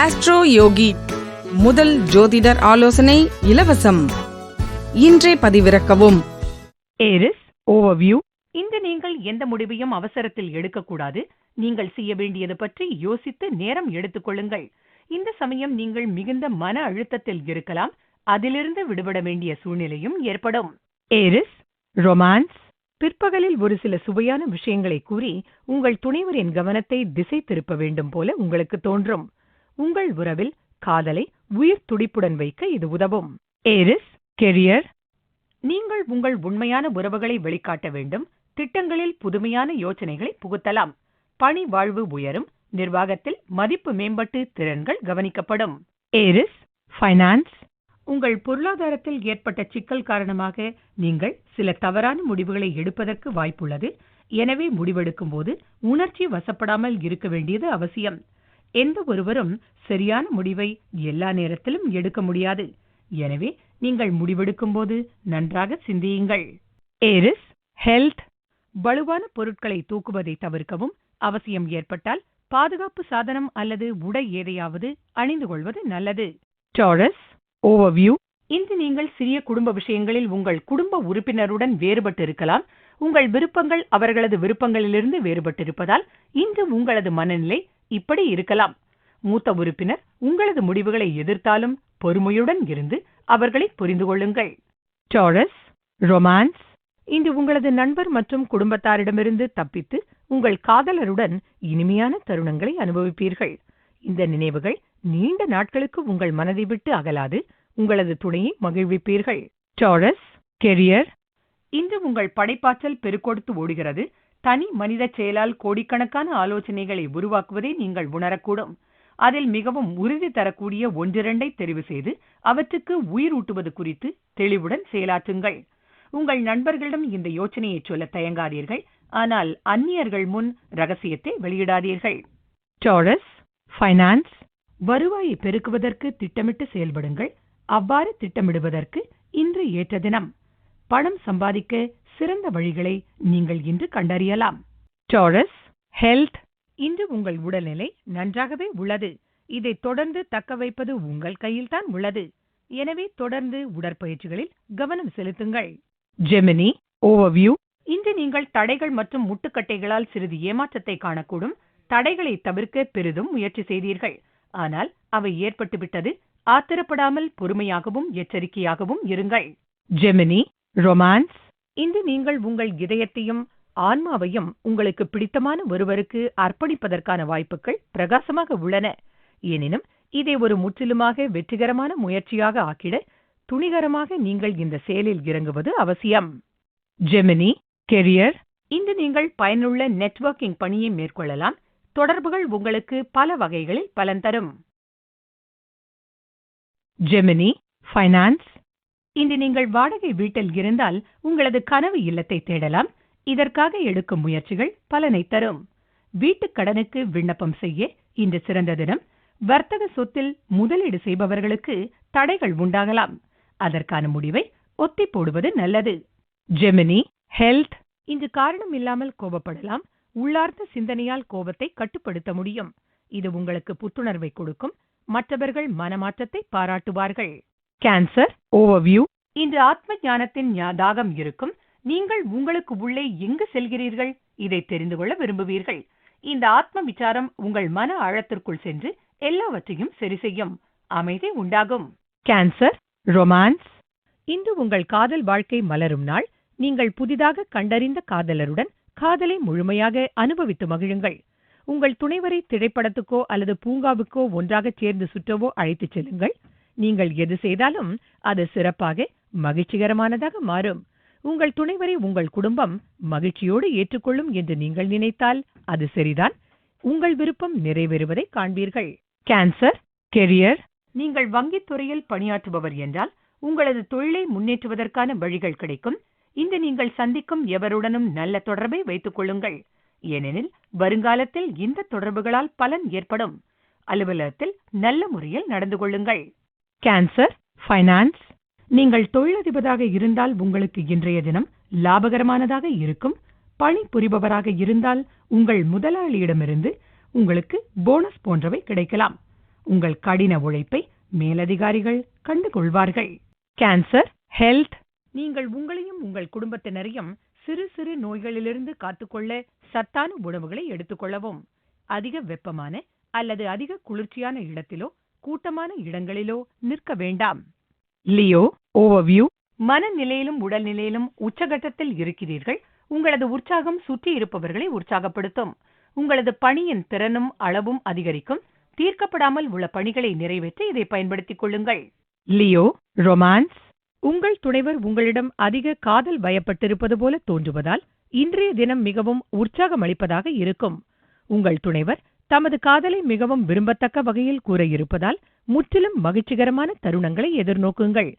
Astro யோகி முதல் ஜோதிடர் ஆலோசனை இலவசம். இன்றே பதிவிறக்கவும். ஏரிஸ் ஓவர்வியூ இன்று நீங்கள் எந்த முடிவையும் அவசரத்தில் எடுக்கக்கூடாது. நீங்கள் செய்ய வேண்டியது பற்றி யோசித்து நேரம் எடுத்துக்கொள்ளுங்கள் இந்த சமயம் நீங்கள் மிகுந்த மன அழுத்தத்தில் இருக்கலாம். அதிலிருந்து விடுபட வேண்டிய சூழ்நிலையும் ஏற்படும். ஏரிஸ் ரொமான்ஸ் பிற்பகலில் ஒரு சில சுவையான விஷயங்களை கூறி உங்கள் துணைவரின் கவனத்தை திசை திருப்ப வேண்டும் போல உங்களுக்கு தோன்றும். உங்கள் உறவில் காதலை உயிர் துடிப்புடன் வைக்க இது உதவும். ஏரிஸ் கெரியர் நீங்கள் உங்கள் உண்மையான உறவுகளை வெளிக்காட்ட வேண்டும். திட்டங்களில் புதுமையான யோசனைகளை புகுத்தலாம். பணி வாழ்வு உயரும். நிர்வாகத்தில் மதிப்பு மேம்பட்டு திறன்கள் கவனிக்கப்படும். ஏரிஸ் ஃபைனான்ஸ் உங்கள் பொருளாதாரத்தில் ஏற்பட்ட சிக்கல் காரணமாக நீங்கள் சில தவறான முடிவுகளை எடுப்பதற்கு வாய்ப்புள்ளது. எனவே முடிவெடுக்கும் போது உணர்ச்சி வசப்படாமல் இருக்க வேண்டியது அவசியம். எந்த ஒருவரும் சரியான முடிவை எல்லா நேரத்திலும் எடுக்க முடியாது. எனவே நீங்கள் முடிவெடுக்கும் போது நன்றாக சிந்தியுங்கள். ஏரிஸ் ஹெல்த் வலுவான பொருட்களை தூக்குவதை தவிர்க்கவும் அவசியம் ஏற்பட்டால் பாதுகாப்பு சாதனம் அல்லது உடை ஏதையாவது அணிந்து கொள்வது நல்லது. டாரஸ் ஓவர்வியூ இன்று நீங்கள் சிறிய குடும்ப விஷயங்களில் உங்கள் குடும்ப உறுப்பினருடன் வேறுபட்டு இருக்கலாம் உங்கள் விருப்பங்கள் அவர்களது விருப்பங்களிலிருந்து வேறுபட்டிருப்பதால் இன்று உங்களது மனநிலை இப்படி இருக்கலாம். மூத்த உறுப்பினர் உங்களது முடிவுகளை எதிர்த்தாலும் பொறுமையுடன் இருந்து அவர்களை புரிந்து கொள்ளுங்கள். டாரஸ் ரொமான்ஸ் இன்று உங்களது நண்பர் மற்றும் குடும்பத்தாரிடமிருந்து தப்பித்து உங்கள் காதலருடன் இனிமையான தருணங்களை அனுபவிப்பீர்கள். இந்த நினைவுகள் நீண்ட நாட்களுக்கு உங்கள் மனதை விட்டு அகலாது உங்களது துணையை மகிழ்விப்பீர்கள். டாரஸ் கெரியர் இன்று உங்கள் படைப்பாற்றல் பெருக்கொடுத்து ஓடுகிறது. தனி மனித செயலால் கோடிக்கணக்கான ஆலோசனைகளை உருவாக்குவதை நீங்கள் உணரக்கூடும். அதில் மிகவும் உறுதி தரக்கூடிய ஒன்றிரண்டை தெரிவு செய்து அவற்றுக்கு உயிர் ஊட்டுவது குறித்து தெளிவுடன் செயலாற்றுங்கள். உங்கள் நண்பர்களிடம் இந்த யோசனையை சொல்ல தயங்காதீர்கள். ஆனால் அந்நியர்கள் முன் ரகசியத்தை வெளியிடாதீர்கள். டாரஸ் ஃபைனான்ஸ் வருவாயை பெருக்குவதற்கு திட்டமிட்டு செயல்படுங்கள். அவ்வாறு திட்டமிடுவதற்கு இன்று ஏற்ற தினம். பணம் சம்பாதிக்க சிறந்த வழிகளை நீங்கள் இன்று கண்டறியலாம். டாரஸ் ஹெல்த் இன்று உங்கள் உடல்நிலை நன்றாகவே உள்ளது. இதை தொடர்ந்து தக்க வைப்பது உங்கள் கையில்தான் உள்ளது. எனவே தொடர்ந்து உடற்பயிற்சிகளில் கவனம் செலுத்துங்கள். ஜெமினி ஓவர்வியூ இன்று நீங்கள் தடைகள் மற்றும் முட்டுக்கட்டைகளால் சிறிது ஏமாற்றத்தை காணக்கூடும். தடைகளை தவிர்க்க பெரிதும் முயற்சி செய்தீர்கள். ஆனால் அவை ஏற்பட்டுவிட்டது. ஆத்திரப்படாமல் பொறுமையாகவும் எச்சரிக்கையாகவும் இருங்கள். ஜெமினி ரொமான்ஸ் இன்று நீங்கள் உங்கள் இதயத்தையும் ஆன்மாவையும் உங்களுக்கு பிடித்தமான ஒருவருக்கு அர்ப்பணிப்பதற்கான வாய்ப்புகள் பிரகாசமாக உள்ளன. எனினும் இதை ஒரு முற்றிலுமாக வெற்றிகரமான முயற்சியாக ஆக்கிட துணிகரமாக நீங்கள் இந்த செயலில் இறங்குவது அவசியம். ஜெமினி கெரியர் இன்று நீங்கள் பயனுள்ள நெட்வொர்க்கிங் பணியை மேற்கொள்ளலாம். தொடர்புகள் உங்களுக்கு பல வகைகளில் பலன் தரும். ஜெமினி ஃபைனான்ஸ் இன்று நீங்கள் வாடகை வீட்டில் இருந்தால் உங்களது கனவு இல்லத்தை தேடலாம். இதற்காக எடுக்கும் முயற்சிகள் பலனை தரும். வீட்டுக் கடனுக்கு விண்ணப்பம் செய்ய இன்று சிறந்த தினம். வர்த்தக சொத்தில் முதலீடு செய்பவர்களுக்கு தடைகள் உண்டாகலாம். அதற்கான முடிவை ஒத்தி போடுவது நல்லது. ஜெமினி ஹெல்த் இன்று காரணம் இல்லாமல் கோபப்படலாம். உள்ளார்ந்த சிந்தனையால் கோபத்தை கட்டுப்படுத்த முடியும். இது உங்களுக்கு புத்துணர்வை கொடுக்கும். மற்றவர்கள் மனமாற்றத்தை பாராட்டுவார்கள். கேன்சர் ஓவர்வியூ இன்று ஆத்ம ஞானத்தின் தாகம் இருக்கும். நீங்கள் உங்களுக்கு உள்ளே எங்கு செல்கிறீர்கள்? இதை தெரிந்து கொள்ள விரும்புவீர்கள். இந்த ஆத்ம விசாரம் உங்கள் மன ஆழத்திற்குள் சென்று எல்லாவற்றையும் சரி செய்யும். அமைதி உண்டாகும். கேன்சர் ரொமான்ஸ் இன்று உங்கள் காதல் வாழ்க்கை மலரும் நாள். நீங்கள் புதிதாக கண்டறிந்த காதலருடன் காதலை முழுமையாக அனுபவித்து மகிழுங்கள். உங்கள் துணைவரை திரைப்படத்துக்கோ அல்லது பூங்காவுக்கோ ஒன்றாகச் சேர்ந்து சுற்றவோ அழைத்துச் செல்லுங்கள். நீங்கள் எது செய்தாலும் அது சிறப்பாக மகிழ்ச்சிகரமானதாக மாறும். உங்கள் துணைவரை உங்கள் குடும்பம் மகிழ்ச்சியோடு ஏற்றுக்கொள்ளும் என்று நீங்கள் நினைத்தால் அது சரிதான். உங்கள் விருப்பம் நிறைவேறுவதை காண்பீர்கள். கேன்சர் கெரியர் நீங்கள் வங்கித் துறையில் பணியாற்றுபவர் என்றால் உங்களது தொழிலை முன்னேற்றுவதற்கான வழிகள் கிடைக்கும். இன்று நீங்கள் சந்திக்கும் எவருடனும் நல்ல தொடர்பை வைத்துக் கொள்ளுங்கள். ஏனெனில் வருங்காலத்தில் இந்த தொடர்புகளால் பலன் ஏற்படும். அலுவலகத்தில் நல்ல முறையில் நடந்து கொள்ளுங்கள். கேன்சர் ஃபைனான்ஸ் நீங்கள் தொழிலதிபராக இருந்தால் உங்களுக்கு இன்றைய தினம் லாபகரமானதாக இருக்கும். பணி புரிபவராக இருந்தால் உங்கள் முதலாளியிடமிருந்து உங்களுக்கு போனஸ் போன்றவை கிடைக்கலாம். உங்கள் கடின உழைப்பை மேலதிகாரிகள் கண்டுகொள்வார்கள். கேன்சர் ஹெல்த் நீங்கள் உங்களையும் உங்கள் குடும்பத்தினரையும் சிறு சிறு நோய்களிலிருந்து காத்துக்கொள்ள சத்தான உணவுகளை எடுத்துக்கொள்ளவும். அதிக வெப்பமான அல்லது அதிக குளிர்ச்சியான இடத்திலோ கூட்டமான இடங்களிலோ நிற்க வேண்டாம். லியோ ஓவர்வியூ மனநிலையிலும் உடல்நிலையிலும் உச்சகட்டத்தில் இருக்கிறீர்கள். உங்களது உற்சாகம் சுற்றி இருப்பவர்களை உற்சாகப்படுத்தும். உங்களது பணியின் திறனும் அளவும் அதிகரிக்கும். தீர்க்கப்படாமல் உள்ள பணிகளை நிறைவேற்ற இதை பயன்படுத்திக் கொள்ளுங்கள். லியோ ரொமான்ஸ் உங்கள் துணைவர் உங்களிடம் அதிக காதல் வயப்பட்டிருப்பது போல தோன்றுவதால் இன்றைய தினம் மிகவும் உற்சாகம் அளிப்பதாக இருக்கும். உங்கள் துணைவர் தமது காதலை மிகவும் விரும்பத்தக்க வகையில் கூற இருப்பதால் முற்றிலும் மகிழ்ச்சிகரமான தருணங்களை எதிர்நோக்குங்கள்.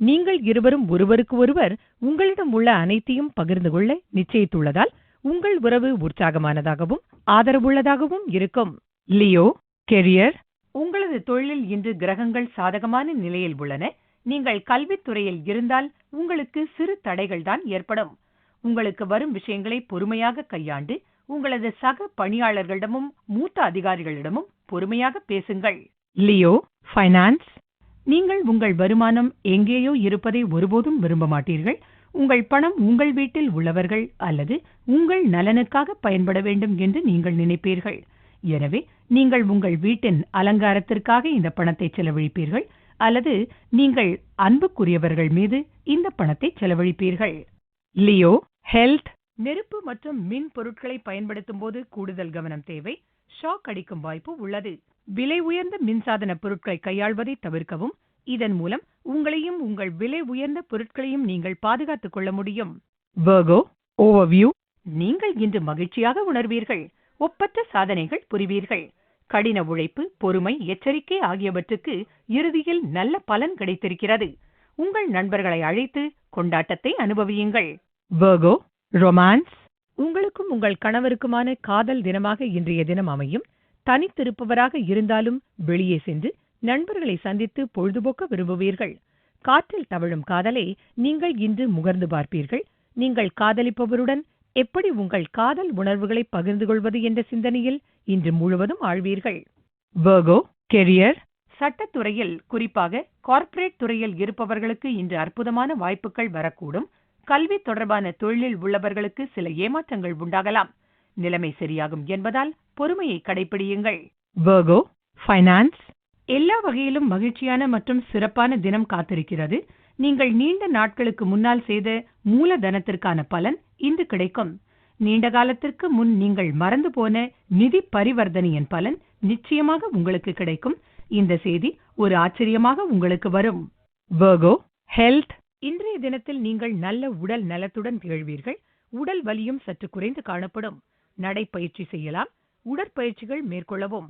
நீங்கள் இருவரும் ஒருவருக்கு ஒருவர் உங்களிடம் உள்ள அனைத்தையும் பகிர்ந்து கொள்ள நிச்சயித்துள்ளதால் உங்கள் உறவு உற்சாகமானதாகவும் ஆதரவுள்ளதாகவும் இருக்கும். லியோ கெரியர் உங்களது தொழிலில் இன்று கிரகங்கள் சாதகமான நிலையில் உள்ளன. நீங்கள் கல்வித்துறையில் இருந்தால் உங்களுக்கு சிறு தடைகள் தான் ஏற்படும். உங்களுக்கு வரும் விஷயங்களை பொறுமையாக கையாண்டு உங்களது சக பணியாளர்களிடமும் மூத்த அதிகாரிகளிடமும் பொறுமையாக பேசுங்கள். லியோ ஃபைனான்ஸ் நீங்கள் உங்கள் வருமானம் எங்கேயோ இருப்பதை ஒருபோதும் விரும்ப மாட்டீர்கள். உங்கள் பணம் உங்கள் வீட்டில் உள்ளவர்கள் அல்லது உங்கள் நலனுக்காக பயன்பட வேண்டும் என்று நீங்கள் நினைப்பீர்கள். எனவே நீங்கள் உங்கள் வீட்டின் அலங்காரத்திற்காக இந்த பணத்தை செலவழிப்பீர்கள் அல்லது நீங்கள் அன்புக்குரியவர்கள் மீது இந்த பணத்தை செலவழிப்பீர்கள். லியோ ஹெல்த் நெருப்பு மற்றும் மின் பொருட்களை பயன்படுத்தும் போது கூடுதல் கவனம் தேவை. ஷாக் அடிக்கும் வாய்ப்பு உள்ளது. விலை உயர்ந்த மின்சாதன பொருட்களை கையாள்வதை தவிர்க்கவும். இதன் மூலம் உங்களையும் உங்கள் விலை உயர்ந்த பொருட்களையும் நீங்கள் பாதுகாத்துக் கொள்ள முடியும். வர்கோ ஓவர்வியூ நீங்கள் இன்று மகிழ்ச்சியாக உணர்வீர்கள். ஒப்பற்ற சாதனைகள் புரிவீர்கள். கடின உழைப்பு பொறுமை எச்சரிக்கை ஆகியவற்றுக்கு இறுதியில் நல்ல பலன் கிடைத்திருக்கிறது. உங்கள் நண்பர்களை அழைத்து கொண்டாட்டத்தை அனுபவியுங்கள். Virgo romance. உங்களுக்கும் உங்கள் கணவருக்குமான காதல் தினமாக இன்றைய தினம் அமையும். தனித்திருப்பவராக இருந்தாலும் வெளியே சென்று நண்பர்களை சந்தித்து பொழுதுபோக்க விரும்புவீர்கள். காற்றில் தவழும் காதலை நீங்கள் இன்று முகர்ந்து பார்ப்பீர்கள். நீங்கள் காதலிப்பவருடன் எப்படி உங்கள் காதல் உணர்வுகளை பகிர்ந்து கொள்வது என்ற சிந்தனையில் இன்று முழுவதும் ஆழ்வீர்கள். வர்கோ கெரியர் சட்டத்துறையில் குறிப்பாக கார்ப்பரேட் துறையில் இருப்பவர்களுக்கு இன்று அற்புதமான வாய்ப்புகள் வரக்கூடும். கல்வி தொடர்பான தொழிலில் உள்ளவர்களுக்கு சில ஏமாற்றங்கள் உண்டாகலாம். நிலைமை சரியாகும் என்பதால் பொறுமையை கடைபிடியுங்கள் வர்கோ ஃபைனான்ஸ் எல்லா வகையிலும் மகிழ்ச்சியான மற்றும் சிறப்பான தினம் காத்திருக்கிறது. நீங்கள் நீண்ட நாட்களுக்கு முன்னால் செய்த மூலதனத்திற்கான பலன் இன்று கிடைக்கும். நீண்ட காலத்திற்கு முன் நீங்கள் மறந்து போன நிதி பரிவர்த்தனையின் பலன் நிச்சயமாக உங்களுக்கு கிடைக்கும். இந்த செய்தி ஒரு ஆச்சரியமாக உங்களுக்கு வரும். வர்கோ ஹெல்த் இன்றைய தினத்தில் நீங்கள் நல்ல உடல் நலத்துடன் திகழ்வீர்கள் உடல் வலியும் சற்று குறைந்து காணப்படும். நடைப்பயிற்சி செய்யலாம். உடற்பயிற்சிகள் மேற்கொள்ளவும்.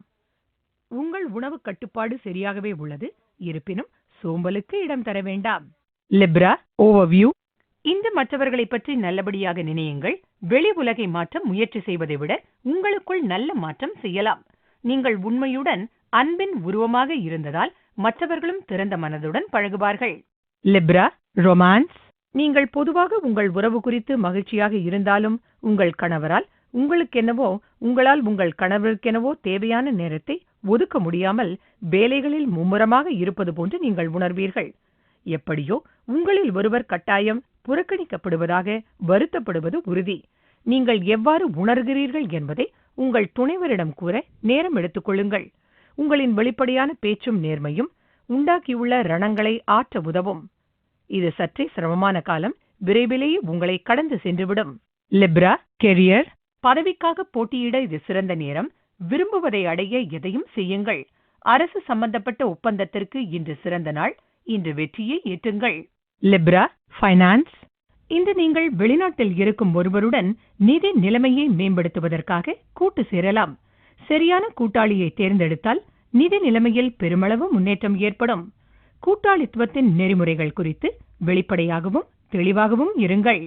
உங்கள் உணவு கட்டுப்பாடு சரியாகவே உள்ளது. இருப்பினும் சோம்பலுக்கு இடம் தர வேண்டாம். லிப்ரா ஓவர்வியூ இந்த மற்றவர்களை பற்றி நல்லபடியாக நினையுங்கள். வெளி உலகை மாற்ற முயற்சி செய்வதை விட உங்களுக்குள் நல்ல மாற்றம் செய்யலாம். நீங்கள் உண்மையுடன் அன்பின் உருவமாக இருந்ததால் மற்றவர்களும் திறந்த மனதுடன் பழகுவார்கள். லிப்ரா ரொமான்ஸ் நீங்கள் பொதுவாக உங்கள் உறவு குறித்து மகிழ்ச்சியாக இருந்தாலும் உங்கள் கணவரால் உங்களுக்கென்னவோ உங்களால் உங்கள் கணவருக்கெனவோ தேவையான நேரத்தை ஒதுக்க முடியாமல் வேலைகளில் மும்முரமாக இருப்பது போன்று நீங்கள் உணர்வீர்கள். எப்படியோ உங்களில் ஒருவர் கட்டாயம் புறக்கணிக்கப்படுவதாக வருத்தப்படுவது உறுதி. நீங்கள் எவ்வாறு உணர்கிறீர்கள் என்பதை உங்கள் துணைவரிடம் கூற நேரம் எடுத்துக் கொள்ளுங்கள். உங்களின் வெளிப்படையான பேச்சும் நேர்மையும் உண்டாக்கியுள்ள ரணங்களை ஆற்ற உதவும். இது சற்றே சிரமமான காலம் விரைவிலேயே உங்களை கடந்து சென்றுவிடும். லிப்ரா கெரியர் பதவிக்காக போட்டியிட இது சிறந்த நேரம் விரும்புவதை அடைய எதையும் செய்யுங்கள். அரசு சம்பந்தப்பட்ட ஒப்பந்தத்திற்கு இன்று சிறந்த நாள் இன்று வெற்றியை ஏற்றுங்கள். லிப்ரா ஃபைனான்ஸ் இன்று நீங்கள் வெளிநாட்டில் இருக்கும் ஒருவருடன் நிதி நிலைமையை மேம்படுத்துவதற்காக கூட்டு சேரலாம். சரியான கூட்டாளியை தேர்ந்தெடுத்தால் நிதி நிலைமையில் பெருமளவு முன்னேற்றம் ஏற்படும். கூட்டாளித்துவத்தின் நெறிமுறைகள் குறித்து வெளிப்படையாகவும் தெளிவாகவும் இருங்கள்.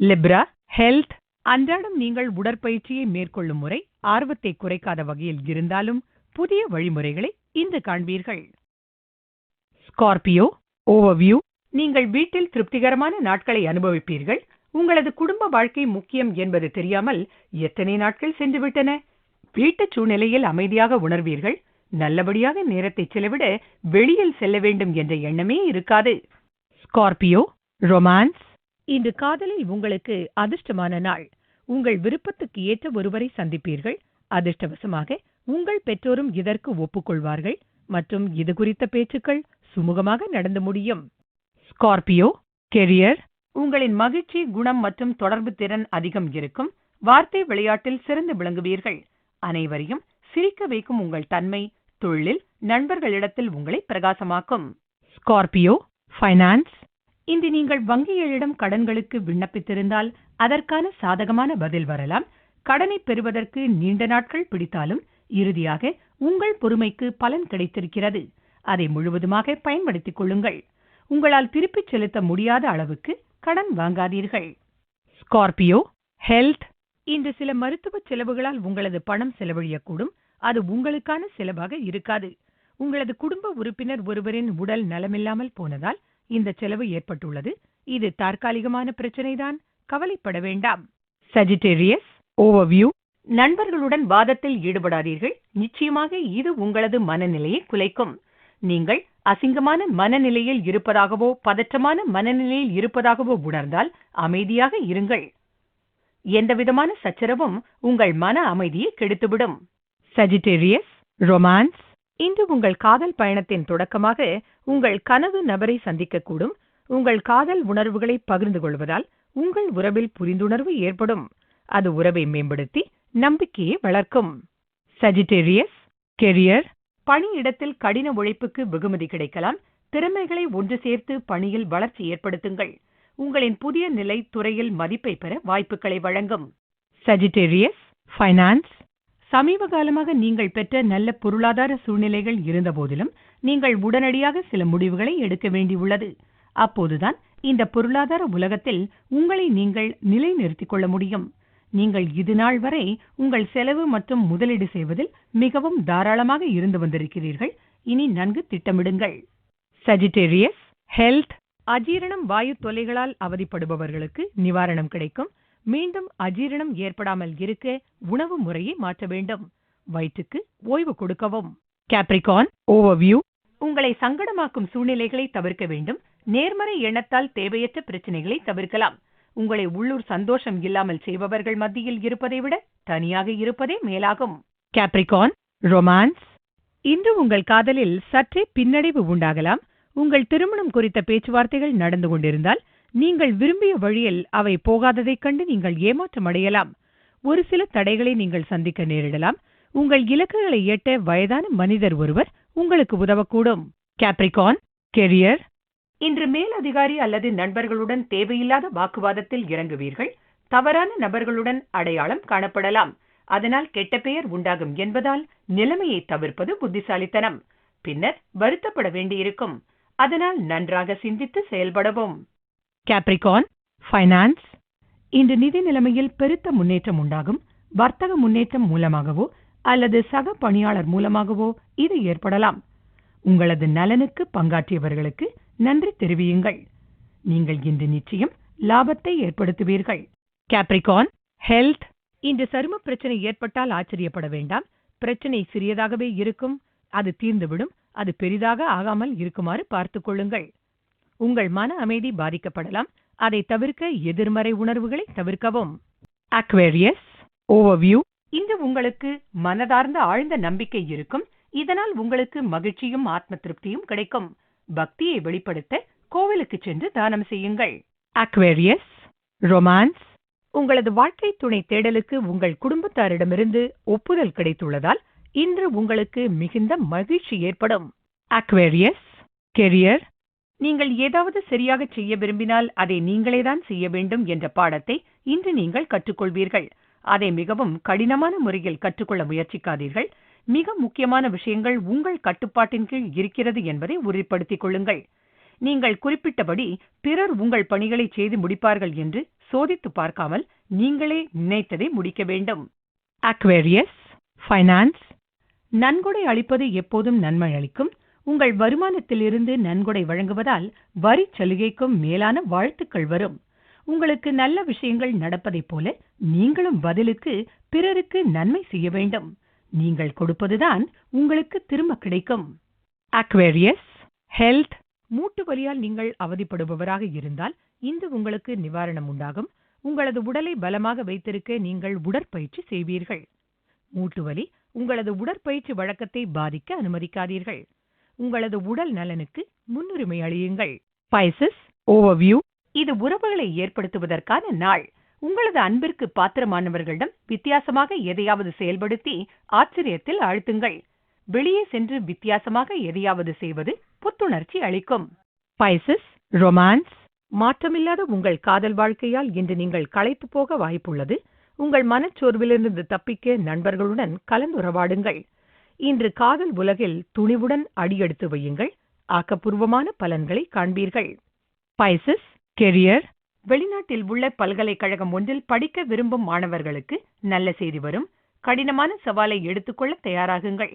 லிப்ரா ஹெல்த் அன்றாடம் நீங்கள் உடற்பயிற்சியை மேற்கொள்ளும் முறை ஆர்வத்தை குறைக்காத வகையில் இருந்தாலும் புதிய வழிமுறைகளை இன்று காண்பீர்கள். ஸ்கார்பியோ ஓவர்வியூ நீங்கள் வீட்டில் திருப்திகரமான நாட்களை அனுபவிப்பீர்கள். உங்களது குடும்ப வாழ்க்கை முக்கியம் என்பது தெரியாமல் எத்தனை நாட்கள் சென்றுவிட்டன? வீட்டுச் சூழ்நிலையில் அமைதியாக உணர்வீர்கள். நல்லபடியாக நேரத்தை செலவிட வெளியில் செல்ல வேண்டும் என்ற எண்ணமே இருக்காது. ஸ்கார்பியோ ரொமான்ஸ் இன்று காதலில் உங்களுக்கு அதிர்ஷ்டமான நாள். உங்கள் விருப்பத்துக்கு ஏற்ற ஒருவரை சந்திப்பீர்கள். அதிர்ஷ்டவசமாக உங்கள் பெற்றோரும் இதற்கு ஒப்புக்கொள்வார்கள். மற்றும் இது குறித்த பேச்சுக்கள் சுமூகமாக நடந்து முடியும். ஸ்கார்பியோ கெரியர் உங்களின் மகிழ்ச்சி குணம் மற்றும் தொடர்பு திறன் அதிகம் இருக்கும். வார்த்தை விளையாட்டில் சிறந்து விளங்குவீர்கள். அனைவரையும் சிரிக்க வைக்கும் உங்கள் தன்மை தொழிலில் நண்பர்களிடத்தில் உங்களை பிரகாசமாக்கும். ஸ்கார்பியோ ஃபைனான்ஸ் இன்று நீங்கள் வங்கிகளிடம் கடன்களுக்கு விண்ணப்பித்திருந்தால் அதற்கான சாதகமான பதில் வரலாம். கடனை பெறுவதற்கு நீண்ட நாட்கள் பிடித்தாலும் இறுதியாக உங்கள் பொறுமைக்கு பலன் கிடைத்திருக்கிறது. அதை முழுவதுமாக பயன்படுத்திக் கொள்ளுங்கள். உங்களால் திருப்பிச் செலுத்த முடியாத அளவுக்கு கடன் வாங்காதீர்கள். ஸ்கார்பியோ ஹெல்த் இன்று சில மருத்துவ செலவுகளால் உங்களது பணம் செலவழியக்கூடும். அது உங்களுக்கான செலவாக இருக்காது. உங்களது குடும்ப உறுப்பினர் ஒருவரின் உடல் நலமில்லாமல் போனதால் இந்த செலவு ஏற்பட்டுள்ளது. இது தற்காலிகமான பிரச்சனைதான். கவலைப்பட வேண்டாம். சஜிடேரியஸ் ஓவர்வியூ நண்பர்களுடன் வாதத்தில் ஈடுபடாதீர்கள். நிச்சயமாக இது உங்களது மனநிலையை குலைக்கும். நீங்கள் அசிங்கமான மனநிலையில் இருப்பதாகவோ பதற்றமான மனநிலையில் இருப்பதாகவோ உணர்ந்தால் அமைதியாக இருங்கள். எந்தவிதமான சச்சரவும் உங்கள் மன அமைதியை கெடுத்துவிடும். சஜிடேரியஸ் ரொமான்ஸ் இன்று உங்கள் காதல் பயணத்தின் தொடக்கமாக உங்கள் கனவு நபரை சந்திக்கக்கூடும். உங்கள் காதல் உணர்வுகளை பகிர்ந்து கொள்வதால் உங்கள் உறவில் புரிந்துணர்வு ஏற்படும். அது உறவை மேம்படுத்தி நம்பிக்கையை வளர்க்கும். சஜிடேரியஸ் கெரியர் பணியிடத்தில் கடின உழைப்புக்கு வெகுமதி கிடைக்கலாம். திறமைகளை ஒன்று சேர்த்து பணியில் வளர்ச்சி ஏற்படுத்துங்கள். உங்களின் புதிய நிலை துறையில் மதிப்பை பெற வாய்ப்புகளை வழங்கும். சஜிடேரியஸ் ஃபைனான்ஸ் சமீப காலமாக நீங்கள் பெற்ற நல்ல பொருளாதார சூழ்நிலைகள் இருந்தபோதிலும் நீங்கள் உடனடியாக சில முடிவுகளை எடுக்க வேண்டியுள்ளது. அப்போதுதான் இந்த பொருளாதார உலகத்தில் உங்களை நீங்கள் நிலைநிறுத்திக் கொள்ள முடியும். நீங்கள் இதுநாள் வரை உங்கள் செலவு மற்றும் முதலீடு செய்வதில் மிகவும் தாராளமாக இருந்து வந்திருக்கிறீர்கள். இனி நன்கு திட்டமிடுங்கள். சஜிடேரியஸ் ஹெல்த் அஜீரணம் வாயு தொலைகளால் அவதிப்படுபவர்களுக்கு நிவாரணம் கிடைக்கும். மீண்டும் அஜீரணம் ஏற்படாமல் இருக்க உணவு முறையை மாற்ற வேண்டும். வயிற்றுக்கு ஓய்வு கொடுக்கவும். கேப்ரிகான் ஓவர்வியூ உங்களை சங்கடமாக்கும் சூழ்நிலைகளை தவிர்க்க வேண்டும். நேர்மறை எண்ணத்தால் தேவையற்ற பிரச்சனைகளை தவிர்க்கலாம். உங்களை உள்ளூர் சந்தோஷம் இல்லாமல் செய்பவர்கள் மத்தியில் இருப்பதை விட தனியாக இருப்பதே மேலாகும். கேப்ரிகான் ரொமான்ஸ் இன்று உங்கள் காதலில் சற்றே பின்னடைவு உண்டாகலாம். உங்கள் திருமணம் குறித்த பேச்சுவார்த்தைகள் நடந்து கொண்டிருந்தால் நீங்கள் விரும்பிய வழியில் அவை போகாததைக் கண்டு நீங்கள் ஏமாற்றம் அடையலாம். ஒரு சில தடைகளை நீங்கள் சந்திக்க நேரிடலாம். உங்கள் இலக்குகளை எட்ட வயதான மனிதர் ஒருவர் உங்களுக்கு உதவக்கூடும். கேப்ரிகான் கெரியர் இன்று மேலதிகாரி அல்லது நண்பர்களுடன் தேவையில்லாத வாக்குவாதத்தில் இறங்குவீர்கள். தவறான நபர்களுடன் அடையாளம் காணப்படலாம். அதனால் கெட்ட பெயர் உண்டாகும் என்பதால் நிலைமையை தவிர்ப்பது புத்திசாலித்தனம். பின்னர் வருத்தப்பட வேண்டியிருக்கும். அதனால் நன்றாக சிந்தித்து செயல்படவும். கேப்ரிகான் ஃபைனான்ஸ் இன்று நிதி நிலைமையில் பெருத்த முன்னேற்றம் உண்டாகும். வர்த்தக முன்னேற்றம் மூலமாகவோ அல்லது சக பணியாளர் மூலமாகவோ இது ஏற்படலாம். உங்களது நலனுக்கு பங்காற்றியவர்களுக்கு நன்றி தெரிவியுங்கள். நீங்கள் இன்று நிச்சயம் லாபத்தை ஏற்படுத்துவீர்கள். கேப்ரிகான் ஹெல்த் இன்று சரும பிரச்சனை ஏற்பட்டால் ஆச்சரியப்பட வேண்டாம். பிரச்சனை சிறியதாகவே இருக்கும். அது தீர்ந்துவிடும். அது பெரிதாக ஆகாமல் இருக்குமாறு பார்த்துக் கொள்ளுங்கள். உங்கள் மன அமைதி பாதிக்கப்படலாம். அதை தவிர்க்க எதிர்மறை உணர்வுகளை தவிர்க்கவும். அக்வேரியஸ் ஓவர்வியூ இன்று உங்களுக்கு மனதார்ந்த ஆழ்ந்த நம்பிக்கை இருக்கும். இதனால் உங்களுக்கு மகிழ்ச்சியும் ஆத்ம திருப்தியும் கிடைக்கும். பக்தியை வெளிப்படுத்த கோவிலுக்கு சென்று தானம் செய்யுங்கள். அக்வேரியஸ் ரொமான்ஸ் உங்களது வாழ்க்கை துணை தேடலுக்கு உங்கள் குடும்பத்தாரிடமிருந்து ஒப்புதல் கிடைத்துள்ளதால் இன்று உங்களுக்கு மிகுந்த மகிழ்ச்சி ஏற்படும். அக்வேரியஸ் கெரியர் நீங்கள் ஏதாவது சரியாக செய்ய விரும்பினால் அதை நீங்களேதான் செய்ய வேண்டும் என்ற பாடத்தை இன்று நீங்கள் கற்றுக்கொள்வீர்கள். அதை மிகவும் கடினமான முறையில் கற்றுக்கொள்ள முயற்சிக்காதீர்கள். மிக முக்கியமான விஷயங்கள் உங்கள் கட்டுப்பாட்டின் கீழ் இருக்கிறது என்பதை உறுதிப்படுத்திக் கொள்ளுங்கள். நீங்கள் குறிப்பிட்டபடி பிறர் உங்கள் பணிகளை செய்து முடிப்பார்கள் என்று சோதித்து பார்க்காமல் நீங்களே நினைத்ததை முடிக்க வேண்டும். அக்வேரியஸ் ஃபைனான்ஸ் நன்கொடை அளிப்பது எப்போதும் நன்மை அளிக்கும். உங்கள் வருமானத்திலிருந்து நன்கொடை வழங்குவதால் வரி சலுகைக்கும் மேலான வாழ்த்துக்கள் வரும். உங்களுக்கு நல்ல விஷயங்கள் நடப்பதைப் போல நீங்களும் பதிலுக்கு பிறருக்கு நன்மை செய்ய வேண்டும். நீங்கள் கொடுப்பதுதான் உங்களுக்கு திரும்ப கிடைக்கும். அக்வேரியஸ் ஹெல்த் மூட்டு வலியால் நீங்கள் அவதிப்படுபவராக இருந்தால் இன்று உங்களுக்கு நிவாரணம் உண்டாகும். உங்களது உடலை பலமாக வைத்திருக்க நீங்கள் உடற்பயிற்சி செய்வீர்கள். மூட்டு வலி உங்களது உடற்பயிற்சி வழக்கத்தை பாதிக்க அனுமதிக்காதீர்கள். உங்களது உடல் நலனுக்கு முன்னுரிமை அளியுங்கள். பைசஸ் ஓவர்வியூ இது உறவுகளை ஏற்படுத்துவதற்கான நாள். உங்களது அன்பிற்கு பாத்திரமானவர்களிடம் வித்தியாசமாக எதையாவது செயல்படுத்தி ஆச்சரியத்தில் ஆழ்த்துங்கள். வெளியே சென்று வித்தியாசமாக எதையாவது செய்வது புத்துணர்ச்சி அளிக்கும். பைசஸ் ரொமான்ஸ் மாற்றமில்லாத உங்கள் காதல் வாழ்க்கையால் இன்று நீங்கள் களைத்து போக வாய்ப்புள்ளது. உங்கள் மனச்சோர்விலிருந்து தப்பிக்க நண்பர்களுடன் கலந்துரவாடுங்கள் இன்று காதல் உலகில் துணிவுடன் அடியெடுத்து வையுங்கள். ஆக்கப்பூர்வமான பலன்களை காண்பீர்கள். பைசஸ் கெரியர் வெளிநாட்டில் உள்ள பல்கலைக்கழகம் ஒன்றில் படிக்க விரும்பும் மாணவர்களுக்கு நல்ல செய்தி வரும். கடினமான சவாலை எடுத்துக்கொள்ள தயாராகுங்கள்.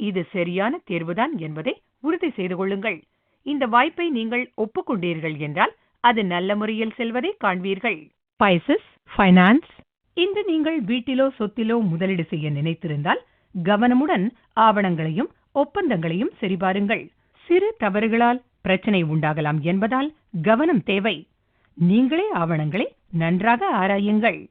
இது சரியான தேர்வுதான் என்பதை உறுதி செய்து கொள்ளுங்கள். இந்த வாய்ப்பை நீங்கள் ஒப்புக்கொண்டீர்கள் என்றால் அது நல்ல முறையில் செல்வதை காண்பீர்கள். பைசஸ் ஃபைனான்ஸ் இன்று நீங்கள் வீட்டிலோ சொத்திலோ முதலீடு செய்ய நினைத்திருந்தால் கவனமுடன் ஆவணங்களையும் ஒப்பந்தங்களையும் சரிபாருங்கள். சிறு தவறுகளால் பிரச்சனை உண்டாகலாம் என்பதால் கவனம் தேவை. நீங்களே ஆவணங்களை நன்றாக ஆராயுங்கள்.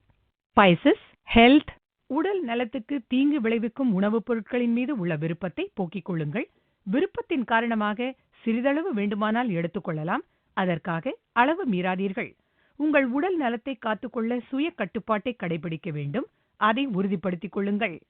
பைசஸ் ஹெல்த் உடல் நலத்துக்கு தீங்கு விளைவிக்கும் உணவுப் பொருட்களின் மீது உள்ள விருப்பத்தை போக்கிக் கொள்ளுங்கள். விருப்பத்தின் காரணமாக சிறிதளவு வேண்டுமானால் எடுத்துக்கொள்ளலாம் அதற்காக அளவு மீறாதீர்கள். உங்கள் உடல் நலத்தை காத்துக்கொள்ள சுய கட்டுப்பாட்டை கடைபிடிக்க வேண்டும். அதை உறுதிப்படுத்திக் கொள்ளுங்கள்.